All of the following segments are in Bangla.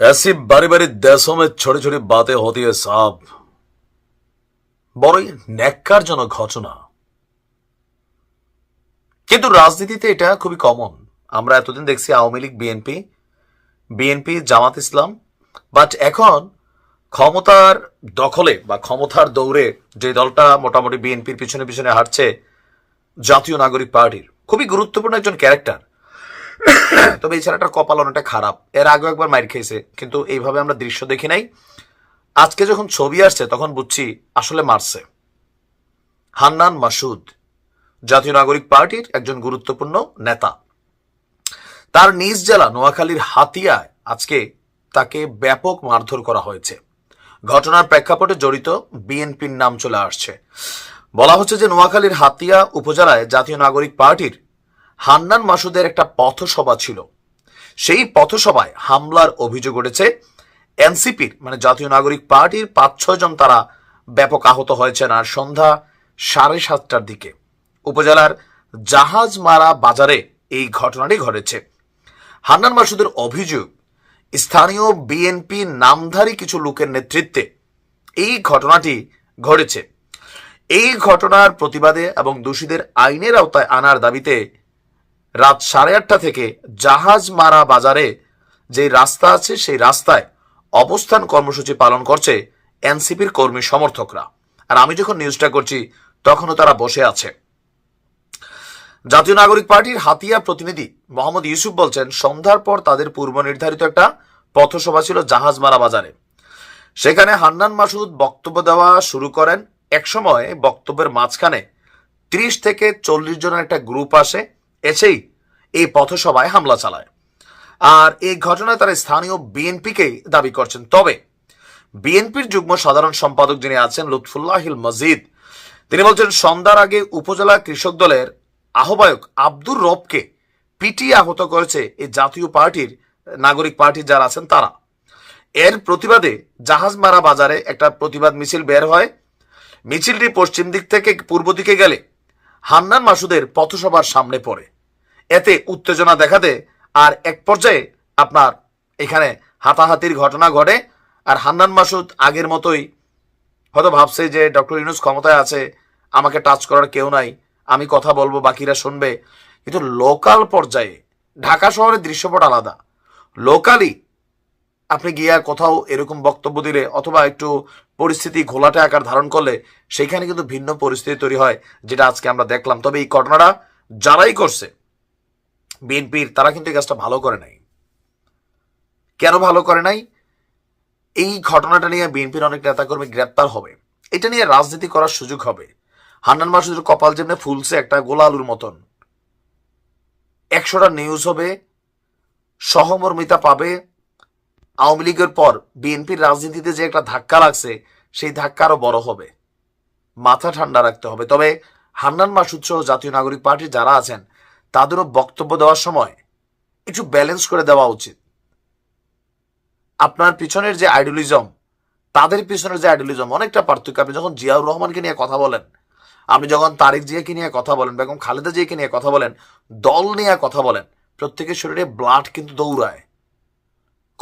ऐसी बारी बारी देशों में छोटी छोटी बातें होती है साहब বড়ই ন্যাক্কারজনক ঘটনা কিন্তু রাজনীতিতে এটা খুবই কমন আমরা এতদিন দেখছি Awami League BNP BNP Jamaat Islam but এখন ক্ষমতার দখলে বা ক্ষমতার দৌড়ে যে দলটা মোটামুটি বিএনপির পিছনে পিছনে হাঁটছে জাতীয় নাগরিক পার্টির খুবই গুরুত্বপূর্ণ একজন ক্যারেক্টার তবে এই ছেলেটার কপাল অনেকটা খারাপ। এর আগেও একবার মাইর খেয়েছে, কিন্তু এইভাবে আমরা দৃশ্য দেখি নাই। আজকে যখন ছবি আসছে, তখন বুঝছি আসলে মারছে। হান্নান মাসুদ, জাতীয় নাগরিক পার্টির একজন গুরুত্বপূর্ণ নেতা। তার নিজ জেলা, নোয়াখালীর হাতিয়ায় আজকে তাকে ব্যাপক মারধর করা হয়েছে। ঘটনার প্রেক্ষাপটে জড়িত বিএনপির নাম চলে আসছে। বলা হচ্ছে যে, নোয়াখালীর হাতিয়া উপজেলায় জাতীয় নাগরিক পার্টির হান্নান মাসুদের একটা পথসভা ছিল। সেই পথসভায় হামলার অভিযোগ উঠেছে, এনসিপির মানে জাতীয় নাগরিক পার্টির পাঁচ ছয় জন তারা ব্যাপক আহত হয়েছেন আর সন্ধ্যা সাড়ে সাতটার দিকে। উপজেলার জাহাজমারা বাজারে এই ঘটনাটি ঘটেছে। হান্নান মাসুদের অভিযোগ, স্থানীয় বিএনপি নামধারী কিছু লোকের নেতৃত্বে এই ঘটনাটি ঘটেছে। এই ঘটনার প্রতিবাদে এবং দোষীদের আইনের আওতায় আনার দাবিতে রাত সাড়ে আটটা থেকে জাহাজ মারা বাজারে যে রাস্তা আছে সেই রাস্তায় অবস্থান কর্মসূচি পালন করছে এনসিপির কর্মী সমর্থকরা। আর আমি যখন নিউজটা করছি, তখনও তারা বসে আছে। জাতীয় নাগরিক পার্টির হাতিয়া প্রতিনিধি মোহাম্মদ ইউসুফ বলছেন, সন্ধ্যার পর তাদের পূর্ব নির্ধারিত একটা পথসভা ছিল জাহাজমারা বাজারে। সেখানে হান্নান মাসুদ বক্তব্য দেওয়া শুরু করেন। একসময় বক্তব্যের মাঝখানে ত্রিশ থেকে চল্লিশ জনের একটা গ্রুপ আসে। এসেই এই পথসভায় হামলা চালায়। আর এই ঘটনায় তারা স্থানীয় বিএনপিকেই দাবি করছেন। তবে বিএনপির যুগ্ম সাধারণ সম্পাদক যিনি আছেন, লুৎফুল্লাহিল মজিদ, তিনি বলছেন, সন্ধ্যার আগে উপজেলা কৃষক দলের আহ্বায়ক আব্দুর রবকে পিটিয়ে আহত করেছে এই জাতীয় পার্টির নাগরিক পার্টির যারা আছেন তারা। এর প্রতিবাদে জাহাজমারা বাজারে একটা প্রতিবাদ মিছিল বের হয়। মিছিলটি পশ্চিম দিক থেকে পূর্ব দিকে গেলে হান্নান মাসুদের পথসভার সামনে পড়ে। এতে উত্তেজনা দেখাতে আর এক পর্যায়ে আপনার এখানে হাতাহাতির ঘটনা ঘটে আর হান্নান মাসুদ আগের মতোই হয়তো ভাবছে যে ডক্টর ইউনুস ক্ষমতায় আছে, আমাকে টাচ করার কেউ নাই, আমি কথা বলব, বাকিরা শুনবে। কিন্তু লোকাল পর্যায়ে ঢাকা শহরের দৃশ্যপট আলাদা। লোকালি আপনি গিয়ে কোথাও এরকম বক্তব্য দিলে অথবা একটু পরিস্থিতি ঘোলাটে আকার ধারণ করলে সেখানে কিন্তু ভিন্ন পরিস্থিতি তৈরি হয়, যেটা আজকে আমরা দেখলাম। তবে এই ঘটনাটা যারাই করছে, বিএনপির, তারা কিন্তু এই কাজটা ভালো করে নাই। কেন ভালো করে নাই? এই ঘটনাটা নিয়ে বিএনপির অনেক নেতাকর্মী গ্রেপ্তার হবে। এটা নিয়ে রাজনীতি করার সুযোগ হবে। হান্নান মাসুদের কপাল যেমনি ফুলছে একটা গোলা আলুর মতন। একশোটা নিউজ হবে, সহমর্মিতা পাবে আওয়ামী লীগের পর বিএনপির রাজনীতিতে যে একটা ধাক্কা লাগছে, সেই ধাক্কা আরও বড় হবে। মাথা ঠান্ডা রাখতে হবে। তবে হান্নান মাসুদ সহ জাতীয় নাগরিক পার্টির যারা আছেন, তাদেরও বক্তব্য দেওয়ার সময় একটু ব্যালেন্স করে দেওয়া উচিত। আপনার পিছনের যে আইডিয়ালিজম তাদের পিছনের যে আইডিয়ালিজম অনেকটা পার্থক্য। আপনি যখন জিয়াউর রহমানকে নিয়ে কথা বলেন, আপনি যখন তারেক জিয়াকে নিয়ে কথা বলেন বেগম খালেদা জিয়াকে নিয়ে কথা বলেন, দল নিয়ে কথা বলেন, প্রত্যেকের শরীরে ব্লাড কিন্তু দৌড়ায়।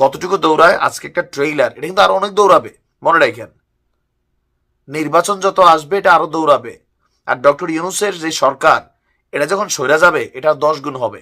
কতটুকু দৌড়ায়? আজকে একটা ট্রেইলার এটা কিন্তু আরও অনেক দৌড়াবে, মনে রাখেন। নির্বাচন যত আসবে, এটা আরও দৌড়াবে। আর ডক্টর ইউনুসের যে সরকার, এটা যখন সরে যাবে, এটা দশ গুণ হবে।